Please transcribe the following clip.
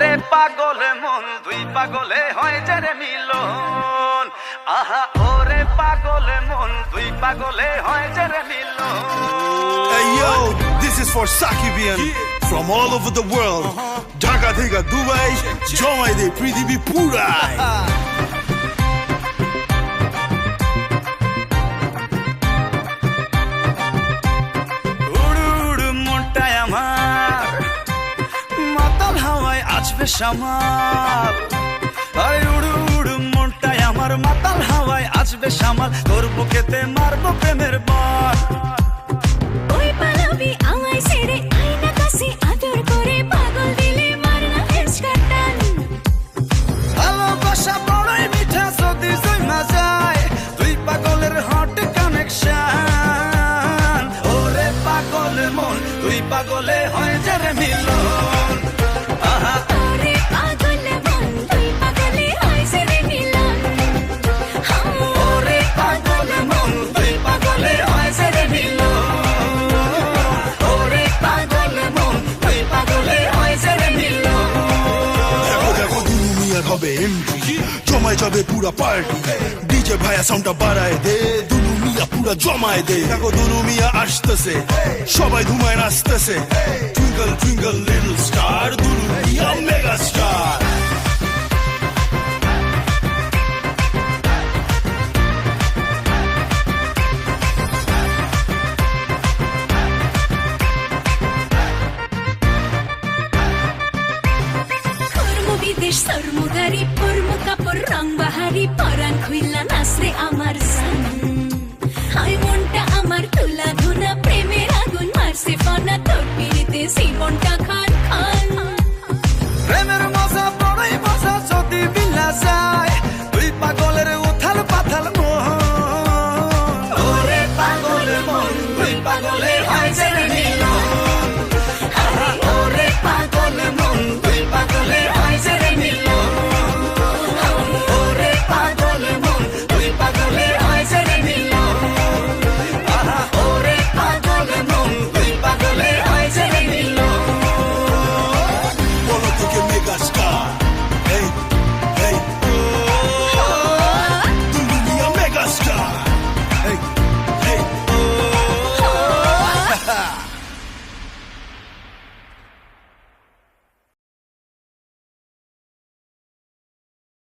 ওরে পাগল মন দুই পাগলে হয় যে রে মিলন। আহা ওরে পাগল মন দুই পাগলে হয় যে রে মিলন। Hey yo, this is for Sakibian from all over the world. Dhaka থেকে দুবাই জমাই দে পৃথিবী পুরাই আজবে সামাল। আরে উড়ু উড়ু মনটায় আমার মাতাল হাওয়ায় আজবে সামাল। তোর বুকেতে মারবো প্রেমের বল। ওই পালাবি আমায় ছেড়ে আয়না কাছে আদর করে পাগল দিলে মার না হেসকাটান ভালোবাসা বড়ই মিঠা যদি জমা যায় দুই পাগলের হট কানেকশন ওরে পাগলে মন পাগলে হয় যে মিলন। জমায় যাবে পুরা পার্টি। ডিজে ভাইয়া সাউন্ডটা বাড়ায় দে। দুলু মিয়া পুরা জমায় দে। দেখো দুলু মিয়া আসতেছে। সবাই ঘুমায় নাচতেছে। টুইঙ্কল টুইঙ্কল লিটল স্টার কর্ম বিদেশ সর্মদারি পর্ম কাপড় রং বাহারি পরাণ খুইলা নাচরে আমার সান। আই মনটা আমার তুলা ধুনা, প্রেমের আগুন মারছে ফনা, তোর পিড়িতে জীবনটা